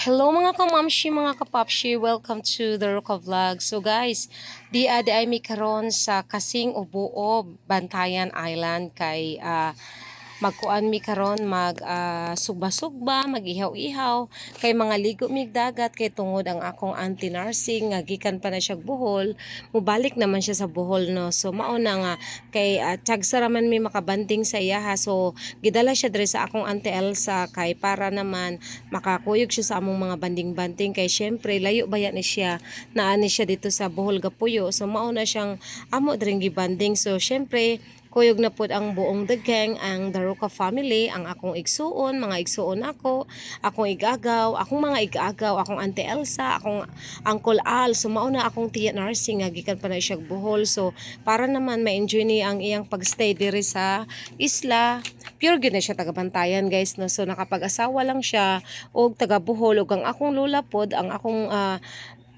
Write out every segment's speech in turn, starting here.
Hello mga kamamshi, mga kapapshi, welcome to the Ruka Vlog. So guys, di adi ay mi karon sa Kasing Ubuo, Bantayan Island kay ah, magkuan mi karon mag ah, sugba-sugba, magihaw-ihaw. Kay mga ligo mig dagat kay tungod ang akong auntie nursing nga gikan pa na siya Bohol, mubalik naman siya sa Bohol no. So mao na nga. Kay uh, tagsa raman mi makabanding sa iya ha. So gidala siya diri sa akong auntie Elsa kay para naman makakuyog siya sa among mga banding-banding. Kay syempre layo baya ni siya? Naani siya dito sa Bohol Gapuyo so mao na siyang amo dring gibanding. So syempre kuyog na pud ang buong gang ang Daruka family ang akong igsuon mga igsuon ako akong igagaw akong mga igagaw akong auntie Elsa akong uncle Al. So na akong tiya nursing nga gikan pa na siya Bohol. So para naman ma-enjoy ni ang iyang pagstay diri sa isla pure gyud na siya tagabantayan guys no? So nakapag-asawa lang siya og taga Bohol ug ang akong lula pod ang akong ah,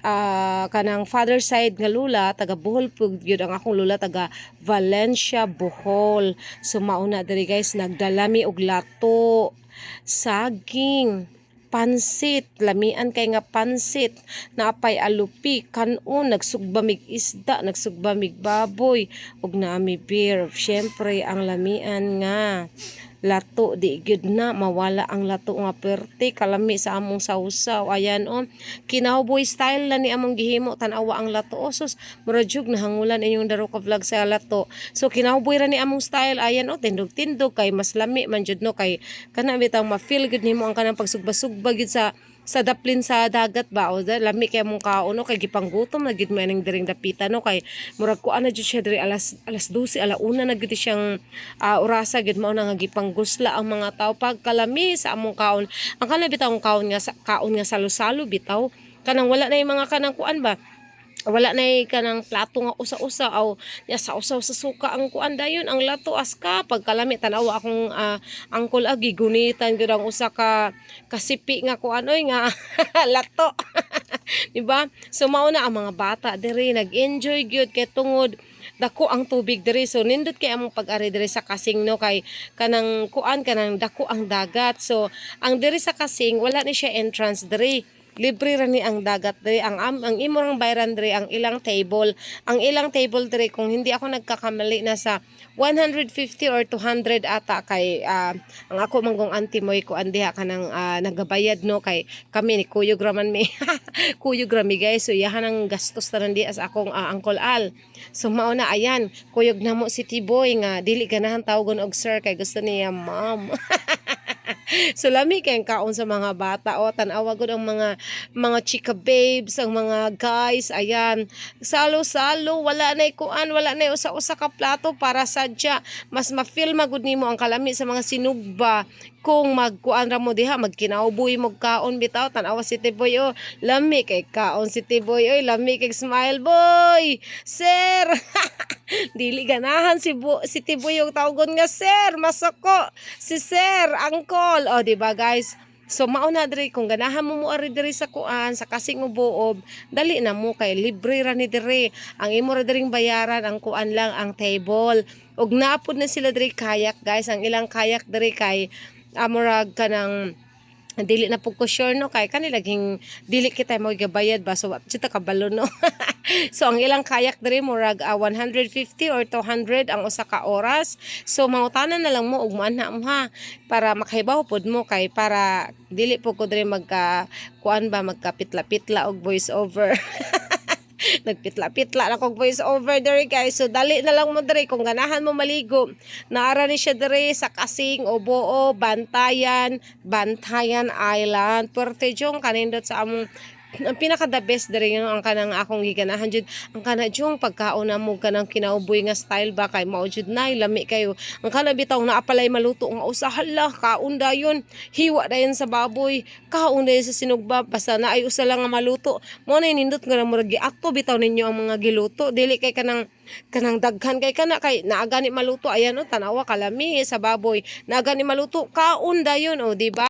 ah, kanang father side nga lula taga Bohol pud gyud ang akong lula taga Valencia Bohol. So mauna diri guys nagdalami og lato saging pansit. Lamian kay nga pansit. Naapay alupi kanon nagsugbamig isda nagsugbamig baboy ug naami beer. Syempre ang lamian nga lato di gyud na mawala ang lato nga perte kalami sa among sausaw. Ayan on kinawboy style na ni among gihimo tan-awa ang lato. Osos mura jug nahangulan inyong daro ka vlog sa lato. So kinawboy ra ni among style. Ayan o tindog-tindog kay mas lami man jud no? Kay kana bitang ma-feel gud nimo ang kanang pagsugba-sugba sa sa daplin sa dagat ba o da, lami kay mong kaon no kay gipanggutom na gid mo ning diring dapita no kay murag ko ana jud siya diri alas alas 12 ala una na gid siyang ah, orasa gid mao na nga gipanggusla ang mga tao pag kalami sa among kaon. Ang kana bitaw kaon nga sa kaon nga salo-salo bitaw. Kanang wala na yung mga kanang kuan ba wala na yung kanang plato nga usa-usa aw ya sa usaw sa suka ang kuan dayon. Ang lato aska pagkalami tanawa akong ah, angkol agi gunitan gyud ang usa ka kasipi nga kuan. Oy nga lato. Di ba so mao na ang mga bata diri nag-enjoy gyud kay tungod dako ang tubig diri. So nindot kay among pag-ari diri sa kasing no? Kay kanang kuan kanang dako ang dagat. So ang diri sa kasing wala ni siya entrance diri libre ra ni ang dagat diri. Ang am, ang imo rang bayran diri ang ilang table. Ang ilang table diri kung hindi ako nagkakamali na sa 150 or 200 ata kay ah, ang ako manggong auntie moy ko andiha kanang uh, nagabayad no? Kay kami ni Kuyo Graman mi. Kuyo Grami guys. So yahan ang gastos tanan di as akong ah, Uncle Al. So mao na ayan. Kuyog na mo si Tiboy nga dili ganahan tawgon og sir kay gusto niya ma'am so lami kay ang kaon sa mga bata. O tan-awa gud ang mga mga chika babes ang mga guys. Ayan. Salo-salo. Wala na kuan wala na usa-usa ka plato para sadya. Mas ma-feel magud nimo ang kalami sa mga sinugba kung magkuan ra mo diha magkinauboy mo kaon bitaw tan-awa si Tiboy oh. Lami kay kaon si Tiboy oy. Lami kay smile boy. Sir dili ganahan si bu si Tiboy yung tawgon nga sir masako si sir angkol oh di ba guys? So mao na diri kung ganahan mo mo ari diri sa kuan sa kasing ubuob dali na mo kay libre ra ni diri. Ang imo ra diring bayaran ang kuan lang ang table. Ug naapod na sila diri kayak guys. Ang ilang kayak diri kay amurag kanang dili na pug ko sure no? Kay kanila laging dili kita mo gabayad ba? So chita kabalo no? So ang ilang kayak diri murag ah, 150 or 200 ang usa ka oras. So mangutanan na lang mo ug manha mo ha? Para makahibaw pod mo kay para dili po ko diri magka kuan ba magkapitla-pitla og voice over nagpitla-pitla na kog voice over diri guys. So dali na lang mo diri kung ganahan mo maligo naara ni siya diri sa Kasing Oboo Bantayan Bantayan Island. Puerto Jong kanindot sa among ang pinaka the best diri yun ang kanang akong giganahan jud. Ang kana jung pagkaon na mo kanang kinauboy nga style ba kay mao jud nay lami kayo. Ang kana bitaw na apalay maluto nga usa hala kaon dayon hiwa dayon sa baboy. Kaon dayon sa sinugba basta na ay usa lang nga maluto. Mo na nindot nga murag giakto bitaw ninyo ang mga giluto. Dili kay kanang kanang daghan kay kana kay naa gani maluto. Ayan o tanawa kalami sa baboy. Naa gani maluto kaon dayon o di ba